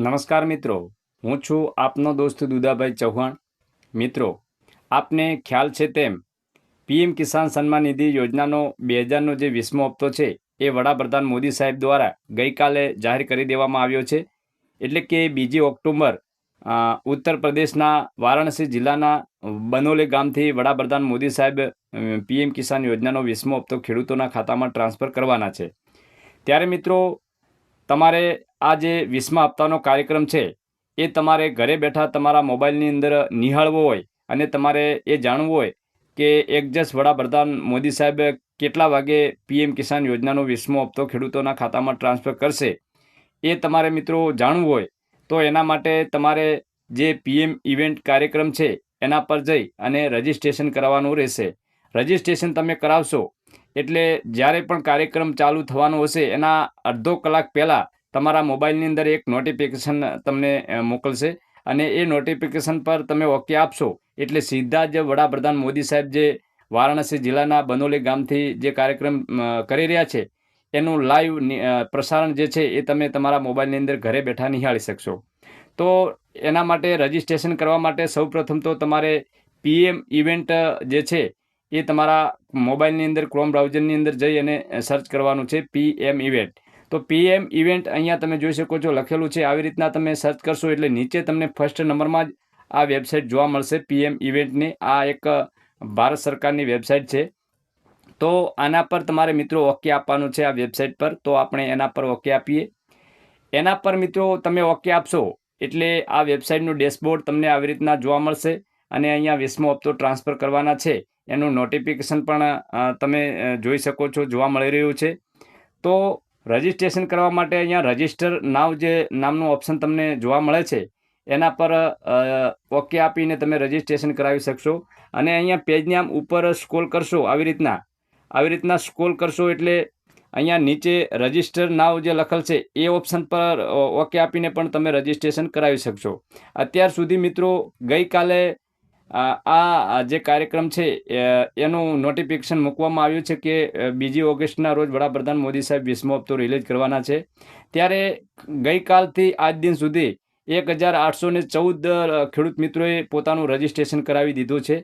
નમસ્કાર મિત્રો, હું છું આપનો દોસ્ત દુદાભાઈ ચૌહાણ. મિત્રો, આપને ખ્યાલ છે તેમ, પીએમ કિસાન સન્માન નિધિ યોજનાનો બે હજારનો જે વીસમો હપ્તો છે, એ વડાપ્રધાન મોદી સાહેબ દ્વારા ગઈકાલે જાહેર કરી દેવામાં આવ્યો છે. એટલે કે બીજી ઓક્ટોબર ઉત્તર પ્રદેશના વારાણસી જિલ્લાના બનોલે ગામથી વડાપ્રધાન મોદી સાહેબ પીએમ કિસાન યોજનાનો વીસમો હપ્તો ખેડૂતોના ખાતામાં ટ્રાન્સફર કરવાના છે. ત્યારે મિત્રો, તમારે આ જે વીસમા હપ્તાનો કાર્યક્રમ છે, એ તમારે ઘરે બેઠા તમારા મોબાઈલની અંદર નિહાળવો હોય અને તમારે એ જાણવું હોય કે એકજસ વડાપ્રધાન મોદી સાહેબ કેટલા વાગે પીએમ કિસાન યોજનાનો વીસમો હપ્તો ખેડૂતોના ખાતામાં ટ્રાન્સફર કરશે, એ તમારે મિત્રો જાણવું હોય, તો એના માટે તમારે જે પીએમ ઇવેન્ટ કાર્યક્રમ છે, એના પર જઈ અને રજિસ્ટ્રેશન કરાવવાનું રહેશે. રજિસ્ટ્રેશન તમે કરાવશો, એટલે જ્યારે પણ કાર્યક્રમ ચાલુ થવાનો હશે, એના અડધો કલાક પહેલાં તમારા મોબાઈલની અંદર એક નોટિફિકેશન તમને મોકલશે અને એ નોટિફિકેશન પર તમે ઓકે આપશો એટલે સીધા જ વડાપ્રધાન મોદી સાહેબ જે વારાણસી જિલ્લાના બનોલી ગામથી જે કાર્યક્રમ કરી રહ્યા છે, એનું લાઈવ પ્રસારણ જે છે એ તમે તમારા મોબાઈલની અંદર ઘરે બેઠા નિહાળી શકશો. તો એના માટે રજિસ્ટ્રેશન કરવા માટે સૌપ્રથમ તો તમારે પીએમ ઇવેન્ટ જે છે એ તમારા મોબાઈલની અંદર ક્રોમ બ્રાઉઝરની અંદર જઈ અને સર્ચ કરવાનું છે પીએમ ઇવેન્ટ તો પીએમ ઇવેન્ટ અહીંયા તમે જોઈ શકો છો લખેલું છે. આવી રીતના તમે સર્ચ કરશો એટલે નીચે તમને ફર્સ્ટ નંબરમાં જ આ વેબસાઇટ જોવા મળશે પીએમ ઇવેન્ટની આ એક ભારત સરકારની વેબસાઇટ છે. તો આના પર તમારે મિત્રો ઓકે આપવાનું છે આ વેબસાઇટ પર. તો આપણે એના પર ઓકે આપીએ. એના પર મિત્રો તમે ઓકે આપશો એટલે આ વેબસાઇટનું ડેશબોર્ડ તમને આવી રીતના જોવા મળશે અને અહીંયા વીસમો હપ્તો ટ્રાન્સફર કરવાના છે. એનું નોટિફિકેશન પણ તમે જોઈ શકો છો, જોવા મળી રહ્યું છે. તો રજિસ્ટ્રેશન કરવા માટે અહીંયા રજિસ્ટર નાવ જે નામનું ઓપ્શન તમને જોવા મળે છે, એના પર ઓકે આપીને તમે રજિસ્ટ્રેશન કરાવી શકશો. અને અહીંયા પેજની આમ ઉપર સ્ક્રોલ કરશો આવી રીતના. આવી રીતના સ્ક્રોલ કરશો એટલે અહીંયા નીચે રજિસ્ટર નાવ જે લખેલ છે, એ ઓપ્શન પર ઓકે આપીને પણ તમે રજિસ્ટ્રેશન કરાવી શકશો. અત્યાર સુધી મિત્રો ગઈકાલે આ જે કાર્યક્રમ છે એનું નોટિફિકેશન મૂકવામાં આવ્યું છે કે બીજી ઓગસ્ટના રોજ વડાપ્રધાન મોદી સાહેબ વીસમો હપ્તો રિલીઝ કરવાના છે. ત્યારે ગઈકાલથી આજ દિન સુધી એક હજાર આઠસો ને ચૌદ ખેડૂત મિત્રોએ પોતાનું રજિસ્ટ્રેશન કરાવી દીધું છે.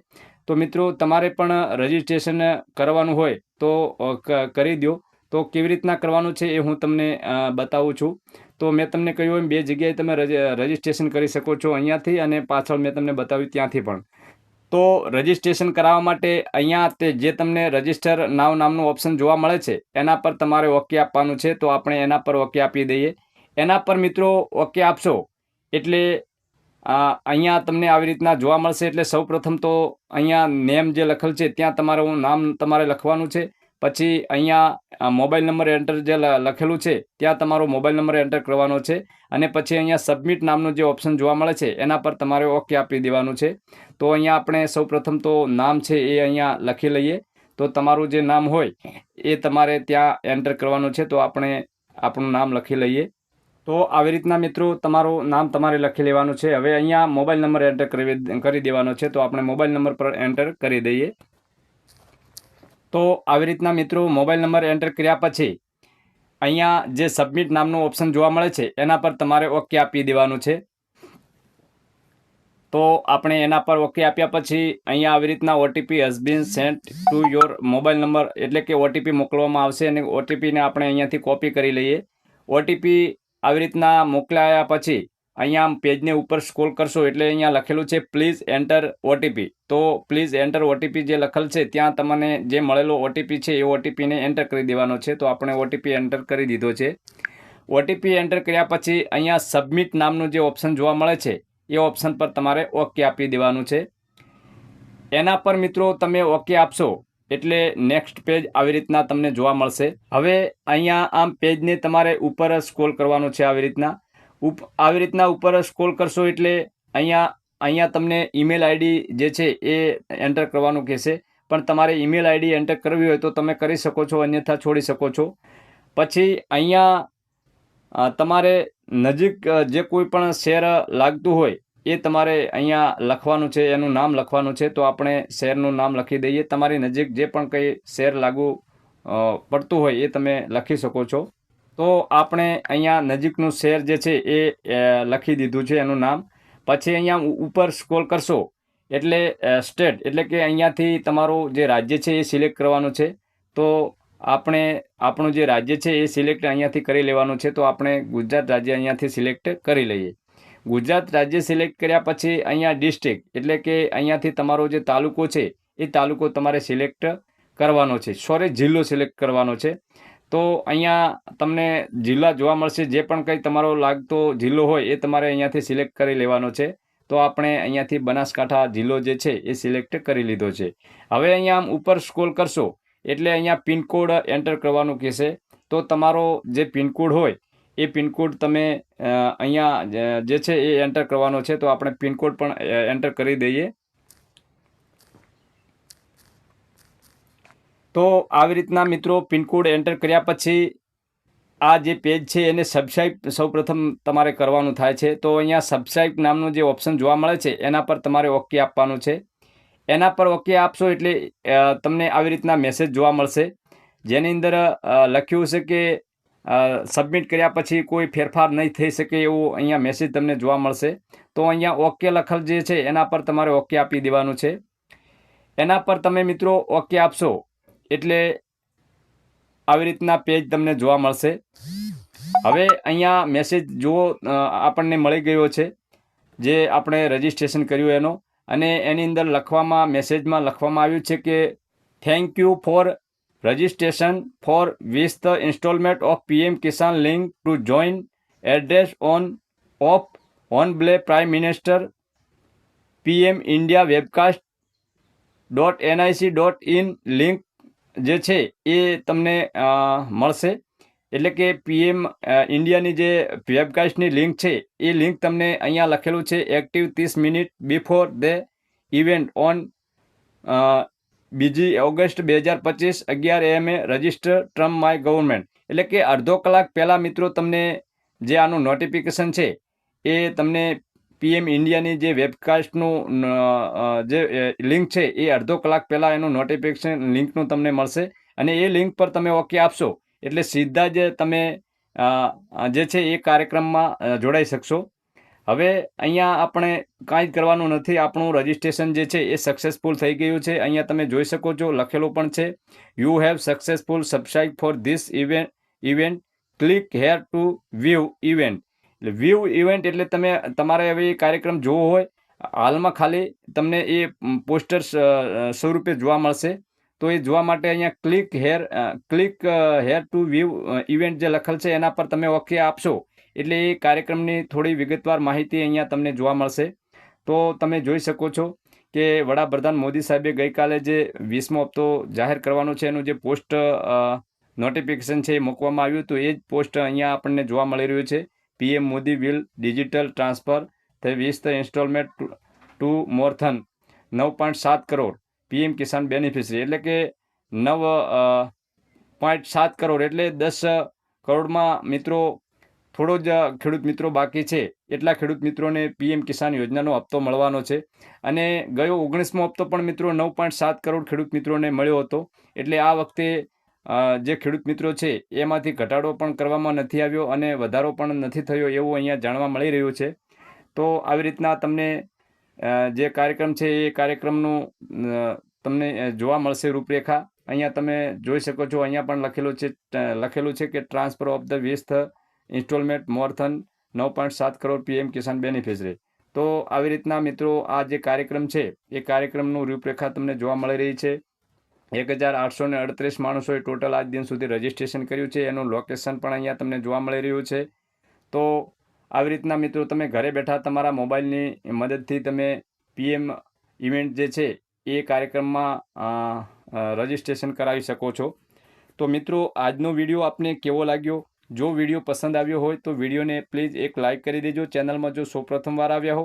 તો મિત્રો, તમારે પણ રજિસ્ટ્રેશન કરવાનું હોય તો કરી દો. તો કેવી રીતના કરવાનું છે એ હું તમને બતાવું છું. તો મેં તમને કહ્યું એમ, બે જગ્યાએ તમે રજિ- રજિસ્ટ્રેશન કરી શકો છો અહીંયાથી અને પાછળ મેં તમને બતાવ્યું ત્યાંથી પણ. તો રજિસ્ટ્રેશન કરાવવા માટે અહીંયા તે જે તમને રજિસ્ટર નાવ નામનું ઓપ્શન જોવા મળે છે, એના પર તમારે ઓકે આપવાનું છે, તો આપણે એના પર ઓકે આપી દઈએ. એના પર મિત્રો ઓકે આપશો, એટલે અહીંયા તમને આવી રીતના જોવા મળશે, એટલે સૌપ્રથમ તો અહીંયા નેમ જે લખેલ છે, ત્યાં તમારું નામ તમારે લખવાનું છે. પછી અહીંયા મોબાઈલ નંબર એન્ટર જે લખેલું છે, ત્યાં તમારો મોબાઈલ નંબર એન્ટર કરવાનો છે. અને પછી અહીંયા સબમિટ નામનું જે ઓપ્શન જોવા મળે છે, એના પર તમારે ઓકે આપી દેવાનું છે. તો અહીંયા આપણે સૌપ્રથમ તો નામ છે એ અહીંયા લખી લઈએ. તો તમારું જે નામ હોય, એ તમારે ત્યાં એન્ટર કરવાનું છે. તો આપણે આપણું નામ લખી લઈએ. તો આવી રીતના મિત્રો તમારું નામ તમારે લખી લેવાનું છે. હવે અહીંયા મોબાઈલ નંબર એન્ટર કરી દેવાનો છે. તો આપણે મોબાઈલ નંબર પર એન્ટર કરી દઈએ. તો આવી રીતના મિત્રો મોબાઈલ નંબર એન્ટર કર્યા પછી અહીંયા જે સબમિટ નામનું ઓપ્શન જોવા મળે છે, એના પર તમારે ઓકે આપી દેવાનું છે. તો આપણે એના પર ઓકે આપ્યા પછી અહીંયા આવી રીતના OTP has sent to your mobile number એટલે કે ઓટીપી મોકલવામાં આવશે અને ઓટીપીને આપણે અહીંયાથી કોપી કરી લઈએ. ઓટીપી આવી રીતના મોકલાયા પછી અહીંયા આમ પેજને ઉપર સ્ક્રોલ કરશો એટલે અહીંયા લખેલું છે પ્લીઝ એન્ટર ઓટીપી તો પ્લીઝ એન્ટર ઓટીપી જે લખેલ છે, ત્યાં તમને જે મળેલો ઓટીપી છે, એ ઓટીપીને એન્ટર કરી દેવાનો છે. તો આપણે ઓટીપી એન્ટર કરી દીધો છે. ઓટીપી એન્ટર કર્યા પછી અહીંયા સબમિટ નામનું જે ઓપ્શન જોવા મળે છે, એ ઓપ્શન પર તમારે ઓકે આપી દેવાનું છે. એના પર મિત્રો તમે ઓકે આપશો, એટલે નેક્સ્ટ પેજ આવી રીતના તમને જોવા મળશે. હવે અહીંયા આમ પેજને તમારે ઉપર સ્ક્રોલ કરવાનું છે આવી રીતના. ઉપ, આવી રીતના ઉપર સ્ક્રોલ કરશો એટલે અહીંયા અહીંયા તમને ઈમેલ આઈડી જે છે એ એન્ટર કરવાનું કહેશે. પણ તમારે ઈમેલ આઈડી એન્ટર કરવી હોય તો તમે કરી શકો છો, અન્યથા છોડી શકો છો. પછી અહીંયા તમારે નજીક જે કોઈ પણ શેર લાગતું હોય એ તમારે અહીંયા લખવાનું છે, એનું નામ લખવાનું છે. તો આપણે શેરનું નામ લખી દઈએ. તમારી નજીક જે પણ કંઈ શેર લાગુ પડતું હોય એ તમે લખી શકો છો. તો આપણે અહીંયા નજીકનું શહેર જે છે એ લખી દીધું છે એનું નામ. પછી અહીંયા ઉપર સ્ક્રોલ કરશો, એટલે સ્ટેટ, એટલે કે અહીંયાથી તમારું જે રાજ્ય છે એ સિલેક્ટ કરવાનું છે. તો આપણે, આપણું જે રાજ્ય છે એ સિલેક્ટ અહીંયાથી કરી લેવાનું છે, તો આપણે ગુજરાત રાજ્ય અહીંયાથી સિલેક્ટ કરી લઈએ. ગુજરાત રાજ્ય સિલેક્ટ કર્યા પછી અહીંયા ડિસ્ટ્રિક્ટ, એટલે કે અહીંયાથી તમારો જે તાલુકો છે, એ તાલુકો તમારે સિલેક્ટ કરવાનો છે. સોરી, જિલ્લો સિલેક્ટ કરવાનો છે. તો અહીંયા તમને જિલ્લા જોવા મળશે. જે પણ કંઈ તમારો લાગતો જિલ્લો હોય એ તમારે અહીંયાથી સિલેક્ટ કરી લેવાનો છે. તો આપણે અહીંયાથી બનાસકાંઠા જિલ્લો જે છે એ સિલેક્ટ કરી લીધો છે. હવે અહીંયા આમ ઉપર સ્ક્રોલ કરશો એટલે અહીંયા પિનકોડ એન્ટર કરવાનું કહેશે. તો તમારો જે પિનકોડ હોય એ પિનકોડ તમે અહીંયા જે છે એ એન્ટર કરવાનો છે. તો આપણે પિનકોડ પણ એન્ટર કરી દઈએ. તો આવી રીતના મિત્રો પિનકોડ એન્ટર કર્યા પછી આ જે પેજ છે એને સબસ્ક્રાઈબ સૌપ્રથમ તમારે કરવાનું થાય છે. તો અહીંયા સબસ્ક્રાઈબ નામનું જે ઓપ્શન જોવા મળે છે, એના પર તમારે ઓકે આપવાનું છે. એના પર ઓકે આપશો એટલે તમને આવી રીતના મેસેજ જોવા મળશે. જેની અંદર લખ્યું છે કે સબમિટ કર્યા પછી કોઈ ફેરફાર નહીં થઈ શકે એવો અહીંયા મેસેજ તમને જોવા મળશે. તો અહીંયા ઓકે લખલ જે છે, એના પર તમારે ઓકે આપી દેવાનું છે. એના પર તમે મિત્રો ઓકે આપશો. એટલે આવી રીતના પેજ તમને જોવા મળશે. હવે અહીંયા મેસેજ જુઓ આપણને મળી ગયો છે, જે આપણે રજીસ્ટ્રેશન કર્યું એનો. અને એની અંદર લખવામાં મેસેજમાં લખવામાં આવ્યું છે કે thank you for registration for with the instalment of PM Kisan link to join address on of on play prime minister PM India webcast dot NIC dot in link જે છે એ તમને મળશે. એટલે કે પીએમ ઇન્ડિયાની જે વેબકાસ્ટની લિંક છે, એ link તમને અહીંયા લખેલું છે, એક્ટિવ ત્રીસ minute before the event on બીજી ઓગસ્ટ બે હજાર પચીસ, અગિયાર એમ એ રજિસ્ટર ટ્રમ્પ માય ગવર્મેન્ટ. એટલે કે અડધો કલાક પહેલાં મિત્રો તમને જે આનું નોટિફિકેશન છે, એ તમને પીએમ ઇન્ડિયાની જે વેબકાસ્ટનું જે લિંક છે, એ અડધો કલાક પહેલાં એનું નોટિફિકેશન લિંકનું તમને મળશે. અને એ લિંક પર તમે ઓકે આપશો. એટલે સીધા જ તમે જે છે એ કાર્યક્રમમાં જોડાઈ શકશો. હવે અહીંયા આપણે કાંઈ જ કરવાનું નથી. આપણું રજિસ્ટ્રેશન જે છે એ સક્સેસફુલ થઈ ગયું છે. અહીંયા તમે જોઈ શકો છો, લખેલું પણ છે. You have successful subscribe for this event event click here to view event એટલે વ્યૂ ઇવેન્ટ એટલે તમે તમારે હવે એ કાર્યક્રમ જોવો હોય, હાલમાં ખાલી તમને એ પોસ્ટર સ્વરૂપે જોવા મળશે. તો એ જોવા માટે અહીંયા click here click here to view event જે લખેલ છે એના પર તમે ઓકે આપશો. એટલે એ કાર્યક્રમની થોડી વિગતવાર માહિતી અહીંયા તમને જોવા મળશે. તો તમે જોઈ શકો છો કે વડાપ્રધાન મોદી સાહેબે ગઈકાલે જે વીસમો હપ્તો જાહેર કરવાનો છે, એનું જે પોસ્ટ નોટિફિકેશન છે એ મૂકવામાં આવ્યું હતું. એ જ પોસ્ટ અહીંયા આપણને જોવા મળી રહ્યું છે. PM Modi will digital transfer the વીસ ઇન્સ્ટોલમેન્ટ ટુ મોરથન નવ પોઈન્ટ સાત કરોડ. પીએમ કિસાન બેનિફિશરી એટલે કે નવ પોઈન્ટ સાત કરોડ, એટલે દસ કરોડમાં મિત્રો થોડો જ ખેડૂત મિત્રો બાકી છે. એટલા ખેડૂત મિત્રોને પીએમ કિસાન યોજનાનો હપ્તો મળવાનો છે. અને ગયો ઓગણીસમો હપ્તો પણ મિત્રો નવ પોઈન્ટ સાત કરોડ ખેડૂત મિત્રોને મળ્યો હતો. એટલે આ વખતે જે ખેડૂત મિત્રો છે, એમાંથી ઘટાડો પણ કરવામાં નથી આવ્યો અને વધારો પણ નથી થયો એવું અહીંયા જાણવા મળી રહ્યું છે. તો આવી રીતના તમને જે કાર્યક્રમ છે, એ કાર્યક્રમનું તમને જોવા મળશે રૂપરેખા. અહીંયા તમે જોઈ શકો છો, અહીંયા પણ લખેલું છે લખેલું છે કે ટ્રાન્સફર ઓફ ધ વેસ્થ ઇન્સ્ટોલમેન્ટ મોરથન નવ પોઈન્ટ સાત કરોડ પીએમ કિસાન બેનિફિશરી તો આવી રીતના મિત્રો આ જે કાર્યક્રમ છે, એ કાર્યક્રમનું રૂપરેખા તમને જોવા મળી રહી છે. એક હજાર આઠસો ને અડત્રીસ માણસોએ ટોટલ આજ દિન સુધી રજીસ્ટ્રેશન કર્યું છે. એનું લોકેશન પણ અહીંયા તમને જોવા મળી રહ્યું છે. તો આવી રીતના મિત્રો તમે ઘરે બેઠા તમારા મોબાઈલની મદદથી તમે પીએમ ઇવેન્ટ જે છે એ કાર્યક્રમમાં રજીસ્ટ્રેશન કરાવી શકો છો. તો મિત્રો, આજનો વીડિયો આપને કેવો લાગ્યો? જો વીડિયો પસંદ આવ્યો હોય તો વિડીયોને પ્લીઝ એક લાઇક કરી દેજો. ચેનલમાં જો સૌપ્રથમ વાર આવ્યા હો